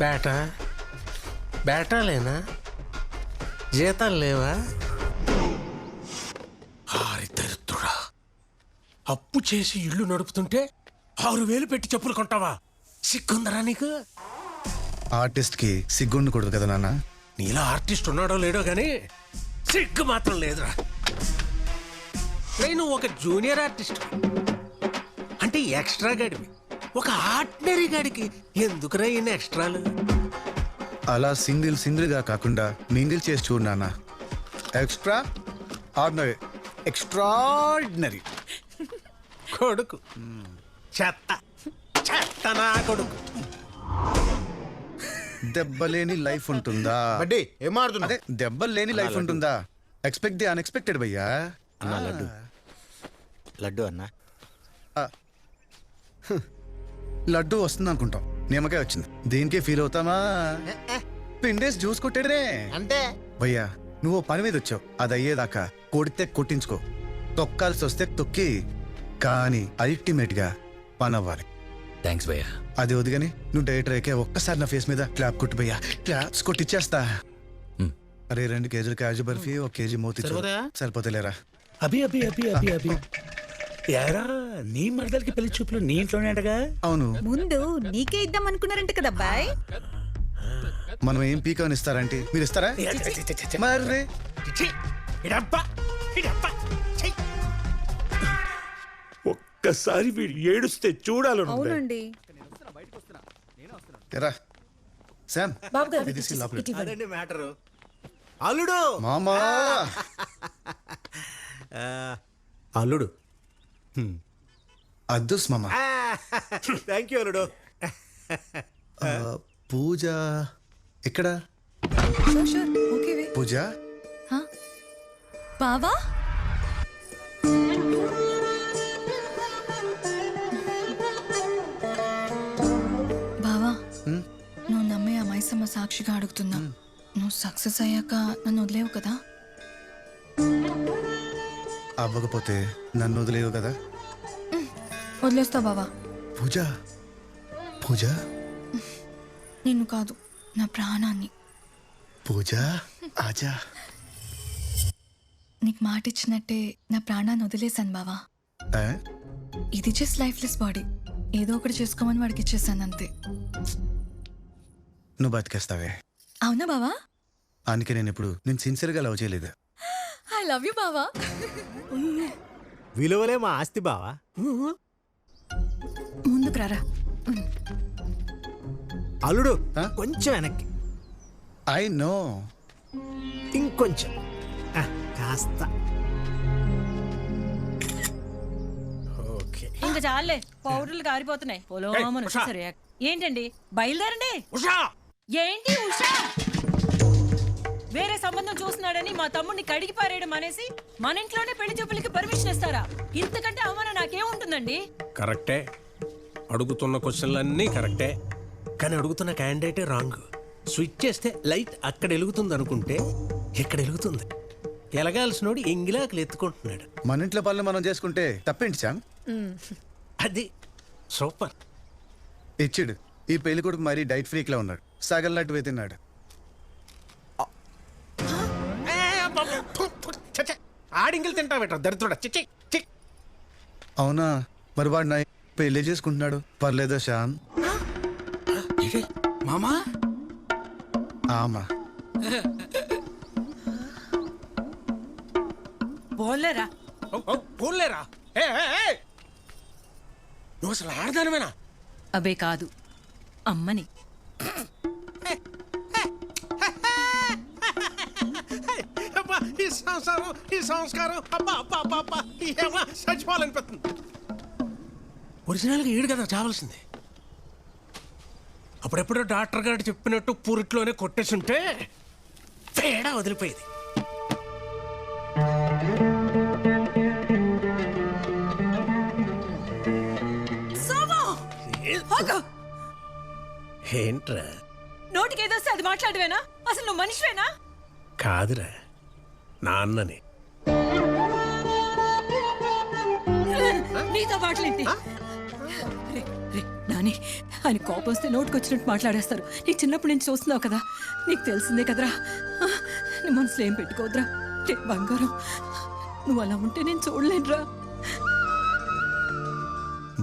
బేట బేటాలేనా జీతాలు లేవా? ఆరి దరిద్రుడా. అప్పు చేసి ఇల్లు నడుపుతుంటే ఆరు వేలు పెట్టి చెప్పులు కొంటావా? సిగ్గుందరా నీకు? ఆర్టిస్ట్కి సిగ్గుండకూడదు కదా నాన్న. నీలో ఆర్టిస్ట్ ఉన్నాడో లేడో గానీ సిగ్గు మాత్రం లేదురా. నువ్వు ఒక జూనియర్ ఆర్టిస్ట్ అంటే ఎక్స్ట్రా గడివి. ఒక ఆర్డినరీ గడికి ఎందుకురా ఇన్ని ఎక్స్ట్రాలు అలా సింగిల్ సింగిల్గా కాకుండా మింగిల్ చేసి చూడు నాన్న. Extraordinary. ఎక్స్ట్రాడినరీ. కొడుకు. చెత్త. చెత్త నా కొడుకు. దెబ్బలేని లైఫ్ ఉంటుందా? బడ్డీ ఏం మారుతున్నా అదే దెబ్బలు లేని లైఫ్ ఉంటుందా? ఎక్స్పెక్ట్ ది అన్ఎక్స్పెక్టెడ్ భయ్యా. అన్నా లడ్డు. లడ్డు అన్నా. లడ్డు వస్తుంది అనుకుంటాం నిమ్మకాయ వచ్చింది. దీనికే ఫీల్ అవుతామా? పిండేసి జ్యూస్ కొట్టాడరే. అంటే? భయ్యా నువ్వు పని మీద వచ్చావు. అది అయ్యేదాకా కొడితే కొట్టించుకో. తొక్కాల్సి వస్తే తొక్కి. కానీ అల్టిమేట్గా పని అవ్వాలి థ్యాంక్స్ భయ్యా అది వదిగని నువ్వు డైరెక్టర్ అయితే ఒక్కసారి నా ఫేస్ మీద క్లాప్ కొట్టు భయ్యా క్లాప్స్ కొట్టిచ్చేస్తా. హ్మ్. అరే రెండు కేజీలు కాజు బర్ఫీ ఒక కేజీ మోతి? సరిపోతలేరా అభి అభి అభి అభి అభి. యారా నీ మరదలకి పెళ్ళి చూపులు నీ ఇంట్లోనే అంటగా? అవును. ముందు నీకే ఇద్దాం అనుకున్నారంట కదా అబ్బాయ్ మనం ఏం పీకాన్ ఇస్తారంటే మీరు ఇస్తారా? మరి. ఒక్కసారి వీడు ఏడుస్తే చూడాలను అవునండి. ఎరా శామ్ ఇది తీసి లోపల. పెట్టు. అదండి మ్యాటరు. అల్లుడు! మామా! అల్లుడు అద్దుస్ మామ. థ్యాంక్ యూ అల్లుడు. పూజ ఎక్కడ? పూజ? బావా? బావా నువ్వు నమ్మే ఆ మైసమ్మ సాక్షిగా అడుగుతున్నా. నువ్వు సక్సెస్ అయ్యాక నన్ను వదిలేవు కదా? అవ్వకపోతే నన్ను వదిలేవు కదా? వదిలేస్తావు బావా. పూజ? పూజ? నిన్ను కాదు నా ప్రాణాన్ని. పూజ? ఆజా? నీకు మాట ఇచ్చినట్టే నా ప్రాణాన్ని వదిలేశాను బావా? ఇది జస్ట్ లైఫ్లెస్ బాడీ ఏదో ఒకటి చేసుకోమని వాడికి ఇచ్చేసాను అంతే. నువ్వు బతికేస్తావే. అవునా బావా? అందుకే నేను ఇప్పుడు నేను సిన్సియర్గా లవ్ చేయలేదు. ఐ లవ్ యూ బావా. విలువలే మా ఆస్తి బావా. ముందుకు రారా అల్లుడు ఆ? కొంచెం వెనక్కి. I know. ఇంకొంచెం. ఆ, కాస్త. ఓకే. ఇంకా చాలే పౌడర్లు కారిపోతున్నాయి. పొలోమని ఉషా. ఏంటండి బయలుదేరండి? ఉషా! ఏంటి ఉషా? వేరే సంబంధం చూస్తున్నాడని మా తమ్ముడిని కడిగి పారేయడం అనేసి మన ఇంట్లోనే పెళ్ళి చూపులకి పర్మిషన్ ఇస్తారా? ఇంతకంటే అవమానం నాకేముంటుందండి కరెక్టే. అడుగుతున్న క్వశ్చన్లన్నీ కరెక్టే. కానీ అడుగుతున్న క్యాండిడేటే రాంగ్. స్విచ్ చేస్తే లైట్ అక్కడ వెలుగుతుంది అనుకుంటే ఇక్కడ వెలుగుతుంది? ఎలగాల్సినోడు ఎంగిలాకులు ఎత్తుకుంటున్నాడు. మన ఇంట్లో పనులు మనం చేసుకుంటే తప్పేంటి శామ్ అది సూపర్. ఇచ్చిడు. ఈ పెళ్ళి కొడుకు మరీ డైట్ ఫ్రీక్ లా ఉన్నాడు. సగం లడ్డు వెతిన్నాడు ఆడింగిలు తింటావేట దరిద్రుడా. చిచ్చి చి అవునా? మరి వాడు నా పెళ్ళి చేసుకుంటున్నాడు. పర్లేదా శ్యామ్? మామా? ఆమా! నువ్వు అసలు ఆడదానమేనా అబే కాదు అమ్మని. ఈ సంసారం ఈ సంస్కారం అబ్బా అబ్బా అబ్బా అబ్బా ఏమా చచ్చిపోవాలనిపిస్తుంది. ఒరిజినల్గా ఈడు కదా చావాల్సింది అప్పుడెప్పుడో డాక్టర్ గారు చెప్పినట్టు పూరిట్లోనే కొట్టేసుంటే తేడా వదిలిపోయేది. ఏంట్రా? నోటికి ఏదొస్తే అది మాట్లాడవేనా? అసలు నువ్వు మనిషివేనా? కాదురా నాన్నని నీతో మాటలేంటి రే నాని ఆయన కోపం వస్తే నోటుకొచ్చినట్టు మాట్లాడేస్తారు. నీకు చిన్నప్పటి నుంచి చూస్తున్నావు కదా నీకు తెలిసిందే కదరా. నీ మనసులో ఏం పెట్టుకోవద్దురా రే బంగారం నువ్వు అలా ఉంటే నేను చూడలేనురా.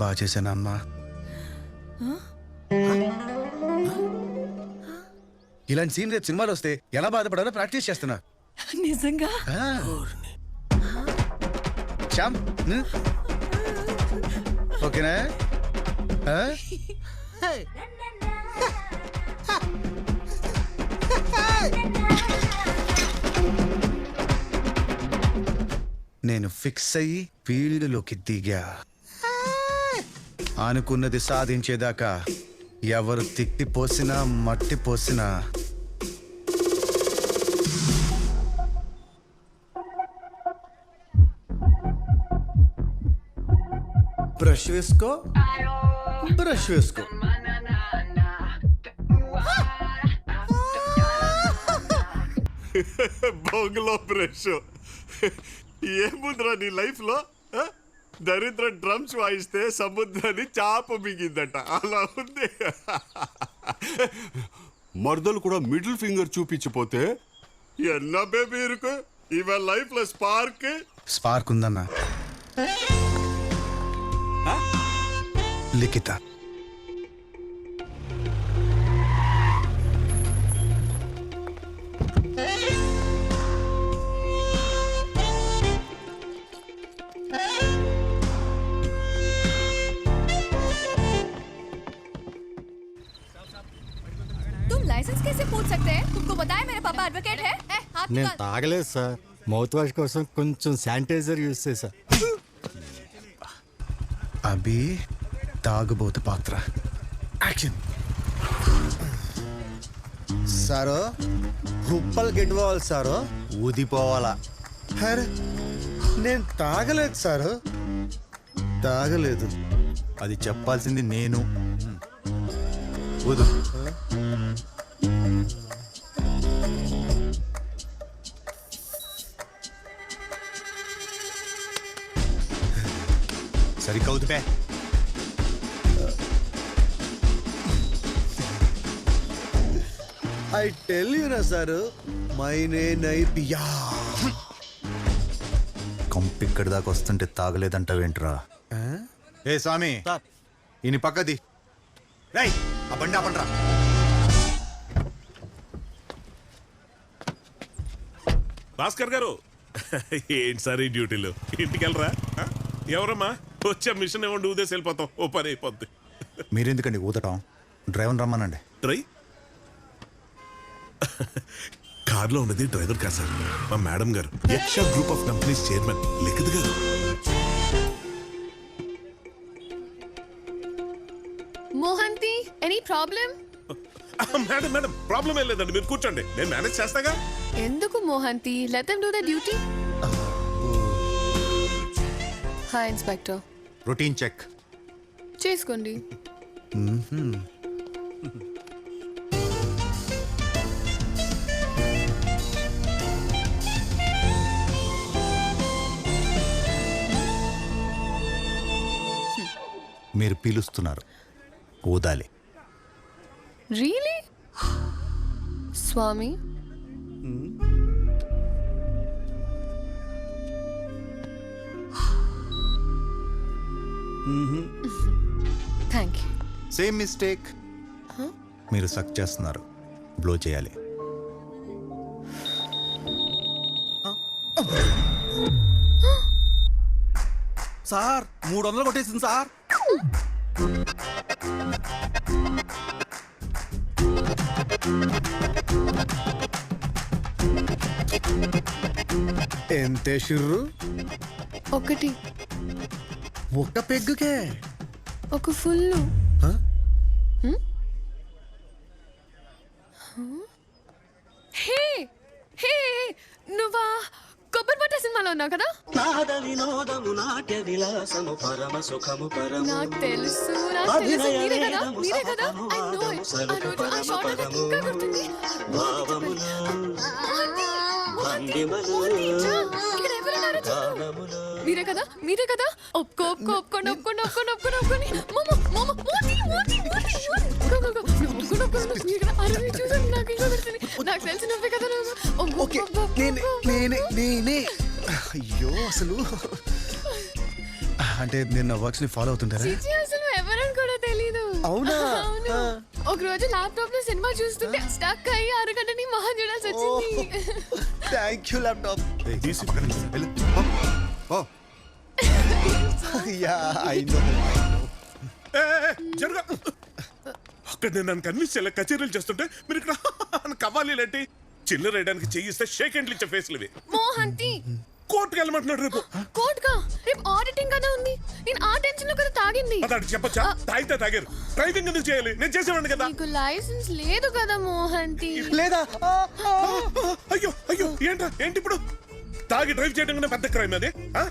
బాగా చేశాను అమ్మా? ఇలాంటి సీన్ రేపు సినిమాలు వస్తే ఎలా బాధపడాలో ప్రాక్టీస్ చేస్తున్నా. నిజంగా. శ్యామ్? ఓకేనా? నేను ఫిక్స్ అయ్యి ఫీల్డ్లోకి దిగా. అనుకున్నది సాధించేదాకా ఎవరు తిట్టి పోసినా మట్టి పోసినా. బ్రష్ వేసుకో. బ్రష్ వేసుకో బొంగులో బ్రష్. ఏముందిరా నీ లైఫ్లో ఆ? దరిద్ర డ్రమ్స్ వాయిస్తే సముద్రాన్ని చాప మిగిందట. అలా ఉంది. మర్దలు కూడా మిడిల్ ఫింగర్ చూపించిపోతే ఎన్న బేబీ ఇరుకు? ఇవ లైఫ్లో స్పార్క్? స్పార్క్ ఉందన్న. हाथ నేను निकाल తాగలేదు సార్ మౌత్ వాష్ కోసం కొంచెం శానిటైజర్ యూజ్ చేశా అభి తాగుబోతు పాత్ర. యాక్షన్ సారో కుప్పలు గెట్టుకోవాలి సారో ఊదిపోవాలా. అరే నేను తాగలేదు సారు. తాగలేదు. అది చెప్పాల్సింది నేను. సరిగ్గా ఊదిపే. ఐ టెల్ యూ నా సారు మై నై పియా కంపు ఇక్కడి దాకా వస్తుంటే తాగలేదంటావేంట్రా? ఏ స్వామి ఈయన పక్కది. రై ఆ బండి ఆపండ్రా. భాస్కర్ గారు. ఏంటి సార్ ఈ డ్యూటీలు? ఇంటికి వెళ్ళరా? ఎవరమ్మా? వచ్చే మిషన్ ఇవ్వండి ఊదేసి వెళ్ళిపోతాం. ఓ పని అయిపోద్ది. మీరెందుకండి ఊదటం? డ్రైవర్ రమ్మనండి. డ్రై కార్లో ఉన్నది డ్రైవర్ కా సార్. మా మేడం గారు. Yaksha group of companies chairman. Likhith గారు. Mohanty any problem madam madam problem ఏం లేదండి మీరు కూర్చోండి. నేను మేనేజ్ చేస్తాగా? ఎందుకు Mohanty? Let them do the duty hi inspector routine check చేసుకోండి మీరు పీలుస్తున్నారు. ఊదాలి. రియలీ స్వామి థ్యాంక్ యూ సేమ్ మిస్టేక్ మీరు సక్ చేస్తున్నారు. బ్లో చేయాలి. సార్ మూడు వందలు కొట్టేసింది సార్ ఎంతే షుర్రు? ఒకటి. ఒక్క పెగ్గుకే. ఒక ఫుల్ ఉన్నావు కదా? నాకు తెలుసు నాకు తెలుసు. మీరే కదా? మీరే కదా? I know it. ఆ రోజు ఆ షాట్ నాకు ఇంకా గుర్తుంది. మోహంతి, మోహంతి, మోహంతి, చా, ఇక్కడ ఎవరున్నారు చూడు మీరే కదా? మీరే కదా? ఒప్పుకో ఒప్పుకో ఒప్పుకోండి ఒప్పుకోండి ఒప్పుకోండి ఒప్పుకోండి ఒప్పుకోండి. మీరు కదా? చూసాను నాకు ఇంకా తెలుస్తుంది నాకు తెలిసి నువ్వే. కదా నేనే. నేనే నేనే. అయ్యో అసలు. అంటే నేను నా వర్క్స్ని ఫాలో అవుతుంటారా? చిచి అసలు ఎవరని కూడా తెలీదు. అవునా? అవును. ఆ. ఒక రోజు ల్యాప్టాప్లో సినిమా చూస్తుంటే స్టక్ అయ్యి అరగంట నీ మహా చూడాల్సి వచ్చింది. Thank you laptop. Yeah I know జరుగా. అక్కడ నేను నన్ను కన్విన్స్ చేయలే. కచేరీలు చేస్తుంటే మీరు ఇక్కడ కవ్వాలి ఏంటి చిల్లర వేయడానికి చెయ్యిస్తే షేక్ హ్యాండ్లు ఇచ్చే ఫేస్లు ఇవి. మోహంతి కోర్టుకు వెళ్ళమంటున్నాడు రేపు. కోర్ట్గా రేపు ఆడిటింగ్ కదా ఉంది. నేను ఆ టెన్షన్లో కదా తాగింది. అదాడు చెప్పొచ్చా? తాగితే తాగారు. డ్రైవింగ్ ఎందుకు చేయాలి? నేను చేసేవాడిని కదా. నీకు లైసెన్స్ లేదు కదా మోహంతి. లేదా. అయ్యో అయ్యో ఏంట్రా? ఏంటి ఇప్పుడు? తాగి డ్రైవ్ చేయడం కన్నా పెద్ద క్రైమ్ అది ఆ?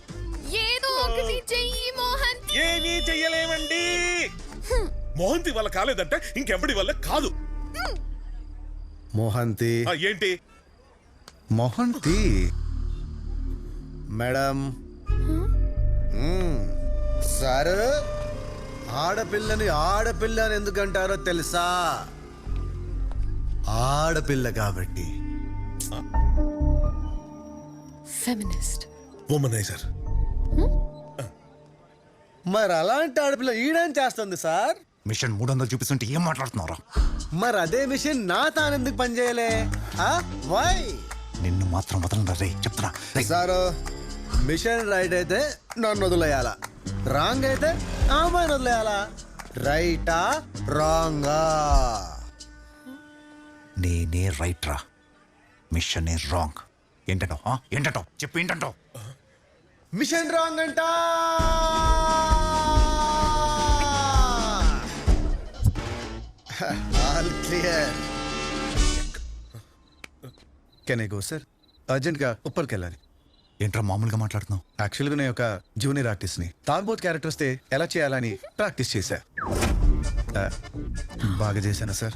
ఏదో ఒకటి చెయ్యి మోహంతి. ఏమీ చెయ్యలేమండి. మోహంతి వల్ల కాలేదంటే ఇంకెవడి వల్ల కాదు. మోహంతి. ఏంటి? మోహంతి. మేడం. సార్ ఆడపిల్లని ఆడపిల్ల అని ఎందుకంటారో తెలుసా? ఆడపిల్ల కాబట్టి. ఫెమినిస్ట్ ఉమనైజర్ మరి అలాంటి ఆడపిల్ల ఈడేం చేస్తుంది సార్? మిషన్ మూడు వందలు చూపిస్తుంటే ఏం మాట్లాడుతున్నారా మరి అదే మిషన్ నా తానెందుకు పనిచేయలే? వై నిన్ను మాత్రం వదలరా రే చెప్తున్నా. సారు మిషన్ రైట్ అయితే నన్ను వదిలేయాలా? రాంగ్ అయితే అమ్మాయిని వదిలేయాలా? రైటా? రాంగా? నేనే రైట్ రా మిషన్ ఏ రాంగ్. ఏంటంటావు? ఆ? ఏంటంటావు? చెప్పు ఏంటంటావు? మిషన్ రాంగ్ అంట! All clear. Can I go sir అర్జెంట్గా ఉప్పర్కి వెళ్ళాలి. ఏంట్రా మామూలుగా మాట్లాడుతున్నావు? యాక్చువల్గా నేను ఒక జూనియర్ ఆర్టిస్ట్ని తాగ్బోత్ క్యారెక్టర్ వస్తే ఎలా చేయాలని ప్రాక్టీస్ చేశా. బాగా చేశానా సార్?